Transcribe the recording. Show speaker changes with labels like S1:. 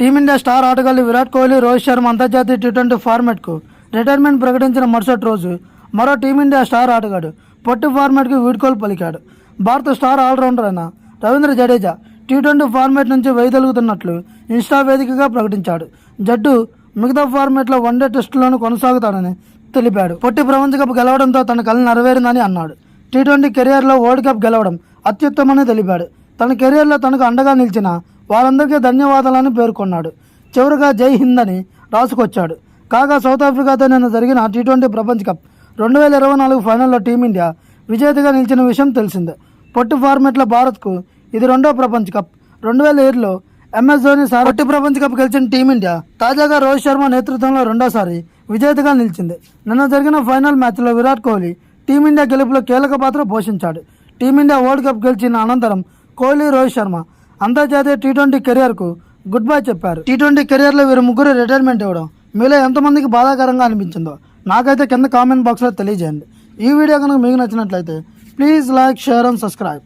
S1: Team India star ఆటగాళ్ళు విరాట్ కోహ్లీ రోహిత్ శర్మ అంతర్జాతీయ T twenty ఫార్మాట్కు retirement ప్రకటించిన మరుసటి రోజు మరో టీమిండియా స్టార్ ఆటగాడు పొట్టి ఫార్మాట్కు వీడ్కోలు పలికాడు. భారత స్టార్ ఆల్రౌండర్ అయిన Ravindra Jadeja T twenty format నుంచి వైదొలుగుతున్నట్లు ఇన్స్టా వేదికగా ప్రకటించాడు. జట్టు మిగతా ఫార్మాట్లో వన్డే టెస్టులను కొనసాగుతాడని తెలిపాడు. పొట్టి ప్రపంచ కప్ గెలవడంతో తన కళ నెరవేరిందని అన్నాడు. టీ ట్వంటీ కెరియర్లో వరల్డ్ కప్ గెలవడం అత్యుత్తమని తెలిపాడు. తన కెరియర్లో తనకు అండగా నిలిచిన వారందరికీ ధన్యవాదాలని పేర్కొన్నాడు. చివరిగా జై హింద్ అని రాసుకొచ్చాడు. కాగా సౌత్ ఆఫ్రికాతో నిన్న జరిగిన టీ ట్వంటీ ప్రపంచ కప్ రెండు వేల ఇరవై నాలుగు ఫైనల్లో టీమిండియా విజేతగా నిలిచిన విషయం తెలిసిందే. పొట్టి ఫార్మెట్లో భారత్కు ఇది రెండో ప్రపంచ కప్. రెండు వేల ఏడులో ఎంఎస్ ధోని సార్ పొట్టి ప్రపంచ కప్ గెలిచిన టీమిండియా తాజాగా రోహిత్ శర్మ నేతృత్వంలో రెండోసారి విజేతగా నిలిచింది. నిన్న జరిగిన ఫైనల్ మ్యాచ్లో విరాట్ కోహ్లీ టీమిండియా గెలుపులో కీలక పాత్ర పోషించాడు. టీమిండియా వరల్డ్ కప్ గెలిచిన అనంతరం కోహ్లీ రోహిత్ శర్మ అంతర్జాతీయ టీ ట్వంటీ కెరియర్కు గుడ్ బై చెప్పారు. టీ ట్వంటీ కెరియర్లో వీరు ముగ్గురు రిటైర్మెంట్ ఇవ్వడం మీలో ఎంతమందికి బాధాకరంగా అనిపించిందో నాకైతే కింద కామెంట్ బాక్స్లో తెలియజేయండి. ఈ వీడియో కనుక మీకు నచ్చినట్లయితే please like share and subscribe.